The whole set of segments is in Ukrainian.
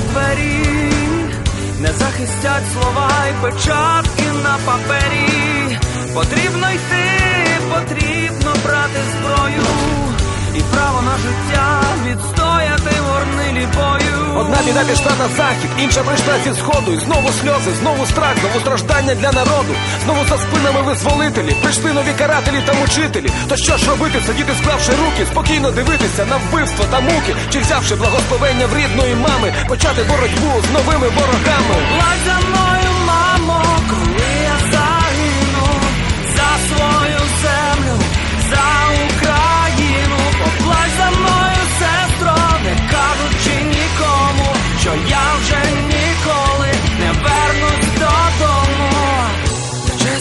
двері, не захистять слова і печатки на папері. Потрібно йти, потрібно брати зброю і право на життя відстояти горнилі бою. Одна біда пішла на захід, інша прийшла зі сходу. І знову сльози, знову страх, знову страждання для народу. Знову за спинами визволителі, прийшли нові карателі та мучителі. То що ж робити, сидіти, склавши руки, спокійно дивитися на вбивство та муки, чи взявши благословення в рідної мами, почати боротьбу з новими ворогами. За мною,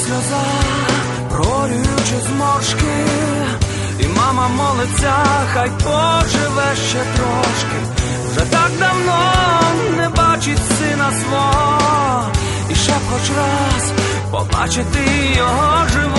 сльоза, прорюючи зморшки, і мама молиться, хай поживе ще трошки. Вже так давно не бачить сина свого, і ще хоч раз побачити його живого.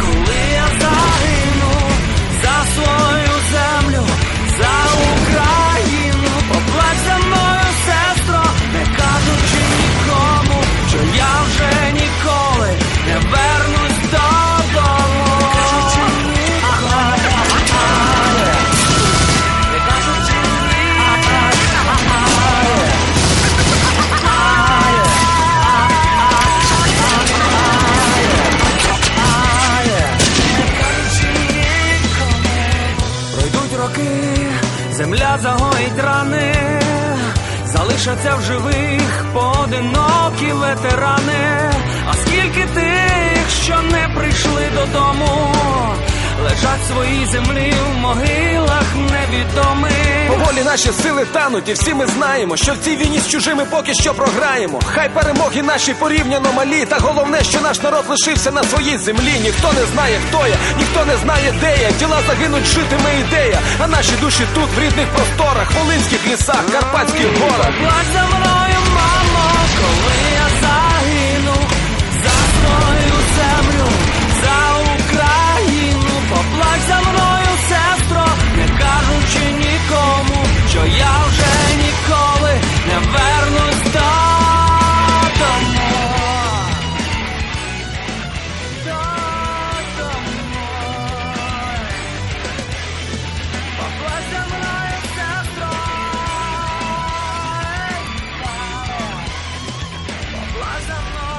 земля загоїть рани, залишаться в живих поодинокі ветерани. А скільки тих, лежать в своїй землі в могилах невідомих. Поволі наші сили тануть, і всі ми знаємо, що в цій війні з чужими поки що програємо. Хай перемоги наші порівняно малі, та головне, що наш народ лишився на своїй землі. Ніхто не знає, хто я, ніхто не знає, де я. Діла загинуть, житиме ідея. А наші душі тут, в рідних просторах, волинських лісах, карпатських горах. Плач за мною, мамо, коли Плаза мною